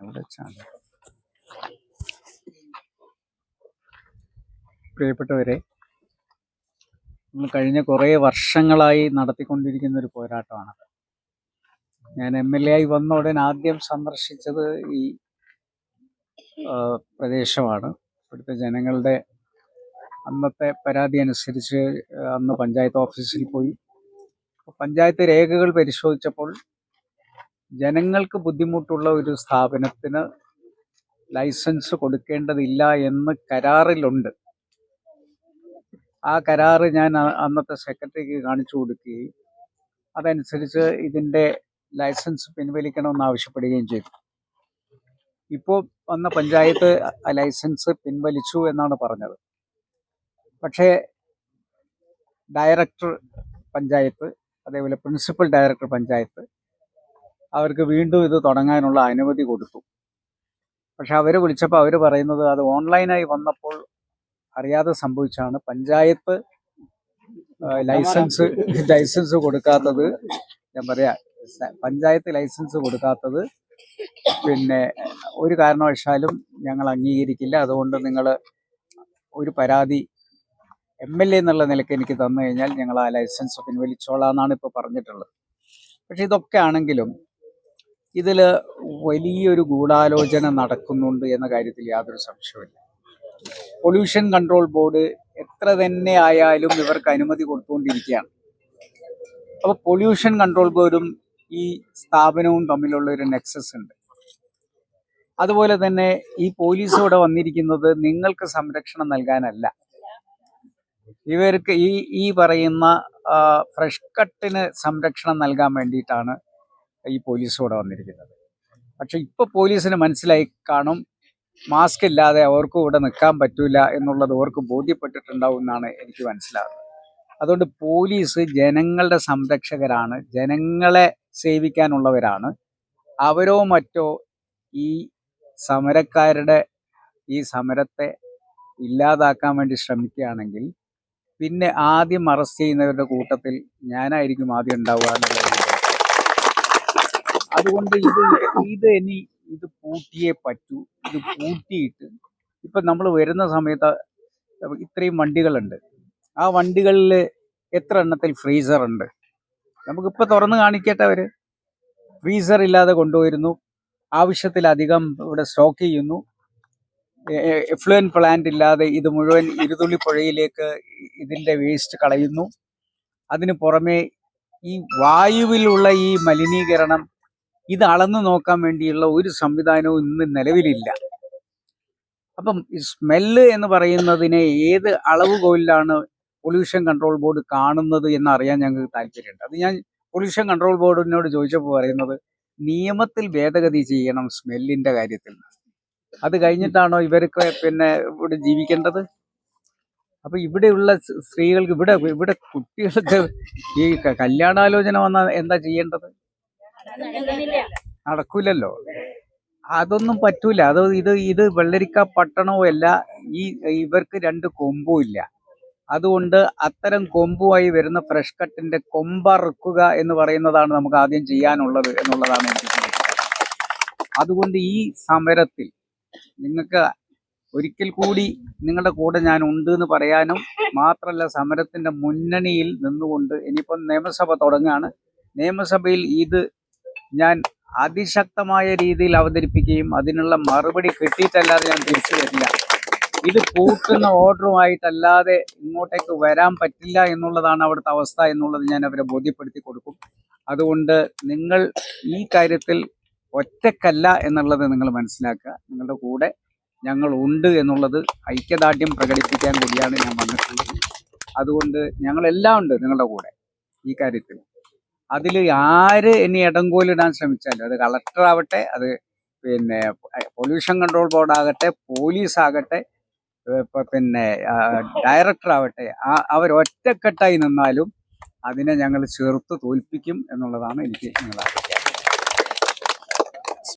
അവിടെ പ്രിയപ്പെട്ടവരെ നമ്മൾ കഴിഞ്ഞ കുറേ വർഷങ്ങളായി നടത്തിക്കൊണ്ടിരിക്കുന്ന ഒരു പോരാട്ടമാണത് ഞാൻ എം എൽ എ ആയി വന്ന ഉടൻ ആദ്യം സന്ദർശിച്ചത് ഈ പ്രദേശമാണ്. ഇവിടുത്തെ ജനങ്ങളുടെ അന്നത്തെ പരാതി അനുസരിച്ച് അന്ന് പഞ്ചായത്ത് ഓഫീസിൽ പോയി. പഞ്ചായത്ത് രേഖകൾ പരിശോധിച്ചപ്പോൾ ജനങ്ങൾക്ക് ബുദ്ധിമുട്ടുള്ള ഒരു സ്ഥാപനത്തിന് ലൈസൻസ് കൊടുക്കേണ്ടതില്ല എന്ന് കരാറിലുണ്ട്. ആ കരാറ് ഞാൻ അന്നത്തെ സെക്രട്ടറിക്ക് കാണിച്ചു കൊടുക്കുകയും അതനുസരിച്ച് ഇതിന്റെ ലൈസൻസ് പിൻവലിക്കണമെന്ന് ആവശ്യപ്പെടുകയും ചെയ്തു. ഇപ്പോൾ വന്ന പഞ്ചായത്ത് ലൈസൻസ് പിൻവലിച്ചു എന്നാണ് പറഞ്ഞത്. പക്ഷേ ഡയറക്ടർ പഞ്ചായത്ത് അതേപോലെ പ്രിൻസിപ്പൽ ഡയറക്ടർ പഞ്ചായത്ത് അവർക്ക് വീണ്ടും ഇത് തുടങ്ങാനുള്ള അനുമതി കൊടുത്തു. പക്ഷെ അവർ വിളിച്ചപ്പോൾ അവർ പറയുന്നത് അത് ഓൺലൈനായി വന്നപ്പോൾ അറിയാതെ സംഭവിച്ചാണ്. പഞ്ചായത്ത് ലൈസൻസ് ലൈസൻസ് കൊടുക്കാത്തത് ഞാൻ പറയാ പഞ്ചായത്ത് ലൈസൻസ് കൊടുക്കാത്തത് പിന്നെ ഒരു കാരണവശാലും ഞങ്ങൾ അംഗീകരിക്കില്ല. അതുകൊണ്ട് നിങ്ങൾ ഒരു പരാതി എം എൽ എ എന്നുള്ള നിലയ്ക്ക് എനിക്ക് തന്നു കഴിഞ്ഞാൽ ഞങ്ങൾ ആ ലൈസൻസ് പിൻവലിച്ചോളാം എന്നാണ് ഇപ്പോൾ പറഞ്ഞിട്ടുള്ളത്. പക്ഷെ ഇതൊക്കെ ആണെങ്കിലും ഇതിൽ വലിയൊരു ഗൂഢാലോചന നടക്കുന്നുണ്ട് എന്ന കാര്യത്തിൽ യാതൊരു സംശയമില്ല പൊല്യൂഷൻ കൺട്രോൾ ബോർഡ് എത്ര തന്നെ ആയാലും ഇവർക്ക് അനുമതി കൊടുത്തുകൊണ്ടിരിക്കുകയാണ്. അപ്പോൾ പൊല്യൂഷൻ കൺട്രോൾ ബോർഡും ഈ സ്ഥാപനവും തമ്മിലുള്ള ഒരു നെക്സസ് ഉണ്ട്. അതുപോലെ തന്നെ ഈ പോലീസ് ഇവിടെ വന്നിരിക്കുന്നത് നിങ്ങൾക്ക് സംരക്ഷണം നൽകാനല്ല. ഇവർക്ക് ഈ ഈ പറയുന്ന ഫ്രഷ് കട്ടിന് സംരക്ഷണം നൽകാൻ വേണ്ടിയിട്ടാണ് ഈ പോലീസ് കൂടെ വന്നിരിക്കുന്നത് പക്ഷെ ഇപ്പൊ പോലീസിന് മനസ്സിലായി കാണും മാസ്ക് ഇല്ലാതെ അവർക്കും ഇവിടെ നിൽക്കാൻ പറ്റൂല എന്നുള്ളത് അവർക്ക് ബോധ്യപ്പെട്ടിട്ടുണ്ടാവും എന്നാണ് എനിക്ക് മനസ്സിലാകുന്നത് അതുകൊണ്ട് പോലീസ് ജനങ്ങളുടെ സംരക്ഷകരാണ് ജനങ്ങളെ സേവിക്കാനുള്ളവരാണ് അവരോ മറ്റോ ഈ സമരക്കാരുടെ ഈ സമരത്തെ ഇല്ലാതാക്കാൻ വേണ്ടി ശ്രമിക്കുകയാണെങ്കിൽ പിന്നെ ആദ്യം അറസ്റ്റ് ചെയ്യുന്നവരുടെ കൂട്ടത്തിൽ ഞാനായിരിക്കും ആദ്യം ഉണ്ടാവുക എന്നുള്ളത്. അതുകൊണ്ട് ഇത് ഇത് ഇനി ഇത് പൂട്ടിയേ പറ്റൂ. ഇത് പൂട്ടിയിട്ട് ഇപ്പം നമ്മൾ വരുന്ന സമയത്ത് ഇത്രയും വണ്ടികളുണ്ട്. ആ വണ്ടികളിൽ എത്ര എണ്ണത്തിൽ ഫ്രീസർ ഉണ്ട്? നമുക്കിപ്പോൾ തുറന്ന് കാണിക്കട്ടെ അവർ ഫ്രീസർ ഇല്ലാതെ കൊണ്ടുവരുന്നു ആവശ്യത്തിലധികം ഇവിടെ സ്റ്റോക്ക് ചെയ്യുന്നു. എഫ്ലുവൻ പ്ലാന്റ് ഇല്ലാതെ ഇത് മുഴുവൻ ഇരുതുള്ളി പുഴയിലേക്ക് ഇതിന്റെ വേസ്റ്റ് കളയുന്നു. അതിന് പുറമേ ഈ വായുവിലുള്ള ഈ മലിനീകരണം ഇത് അളന്നു നോക്കാൻ വേണ്ടിയുള്ള ഒരു സംവിധാനവും ഇന്ന് നിലവിലില്ല. അപ്പം സ്മെല്ല് എന്ന് പറയുന്നതിനെ ഏത് അളവുകോലിലാണ് പൊല്യൂഷൻ കൺട്രോൾ ബോർഡ് കാണുന്നത് എന്ന് അറിയാൻ ഞങ്ങൾക്ക് താല്പര്യമുണ്ട്. അത് ഞാൻ പൊല്യൂഷൻ കൺട്രോൾ ബോർഡിനോട് ചോദിച്ചപ്പോൾ പറയുന്നത് നിയമത്തിൽ ഭേദഗതി ചെയ്യണം സ്മെല്ലിന്റെ കാര്യത്തിൽ. അത് കഴിഞ്ഞിട്ടാണോ ഇവർക്ക് പിന്നെ ഇവിടെ ജീവിക്കേണ്ടത്? അപ്പൊ ഇവിടെയുള്ള സ്ത്രീകൾക്ക് ഇവിടെ ഇവിടെ കുട്ടികൾക്ക് ഈ കല്യാണാലോചന വന്നാൽ എന്താ ചെയ്യേണ്ടത്? നടക്കൂലല്ലോ. അതൊന്നും പറ്റൂല. അത് ഇത് ഇത് വെള്ളരിക്ക പട്ടണവും അല്ല ഈ ഇവർക്ക് രണ്ട് കൊമ്പും ഇല്ല. അതുകൊണ്ട് അത്തരം കൊമ്പുമായി വരുന്ന ഫ്രഷ് കട്ടിന്റെ കൊമ്പറുക്കുക എന്ന് പറയുന്നതാണ് നമുക്ക് ആദ്യം ചെയ്യാനുള്ളത് എന്നുള്ളതാണ് അതുകൊണ്ട് ഈ സമരത്തിൽ നിങ്ങൾക്ക് ഒരിക്കൽ കൂടി നിങ്ങളുടെ കൂടെ ഞാൻ ഉണ്ട് എന്ന് പറയാനും മാത്രമല്ല സമരത്തിന്റെ മുന്നണിയിൽ നിന്നുകൊണ്ട് ഇനിയിപ്പം നിയമസഭ തുടങ്ങുകയാണ് നിയമസഭയിൽ ഇത് ഞാൻ അതിശക്തമായ രീതിയിൽ അവതരിപ്പിക്കുകയും അതിനുള്ള മറുപടി കിട്ടിയിട്ടല്ലാതെ ഞാൻ തിരിച്ചു വരില്ല. ഇത് പൂട്ടുന്ന ഓർഡറുമായിട്ടല്ലാതെ ഇങ്ങോട്ടേക്ക് വരാൻ പറ്റില്ല എന്നുള്ളതാണ് അവിടുത്തെ അവസ്ഥ എന്നുള്ളത് ഞാൻ അവരെ ബോധ്യപ്പെടുത്തി കൊടുക്കും. അതുകൊണ്ട് നിങ്ങൾ ഈ കാര്യത്തിൽ ഒറ്റക്കല്ല എന്നുള്ളത് നിങ്ങൾ മനസ്സിലാക്കുക. നിങ്ങളുടെ കൂടെ ഞങ്ങൾ ഉണ്ട് എന്നുള്ളത് ഐക്യദാർഢ്യം പ്രകടിപ്പിക്കാൻ കൂടിയാണ് ഞാൻ വന്നിട്ടുള്ളത്. അതുകൊണ്ട് ഞങ്ങളെല്ലാം ഉണ്ട് നിങ്ങളുടെ കൂടെ ഈ കാര്യത്തിൽ. അതിൽ ആര് ഇനി ഇടങ്കോലിടാൻ ശ്രമിച്ചാലും അത് കളക്ടർ ആവട്ടെ അത് പിന്നെ പൊല്യൂഷൻ കൺട്രോൾ ബോർഡ് ആകട്ടെ പോലീസ് ആകട്ടെ പിന്നെ ഡയറക്ടർ ആവട്ടെ അവർ ഒറ്റക്കെട്ടായി നിന്നാലും അതിനെ ഞങ്ങൾ ചെറുത്ത് തോൽപ്പിക്കും എന്നുള്ളതാണ് എനിക്ക് അറിയിക്കുക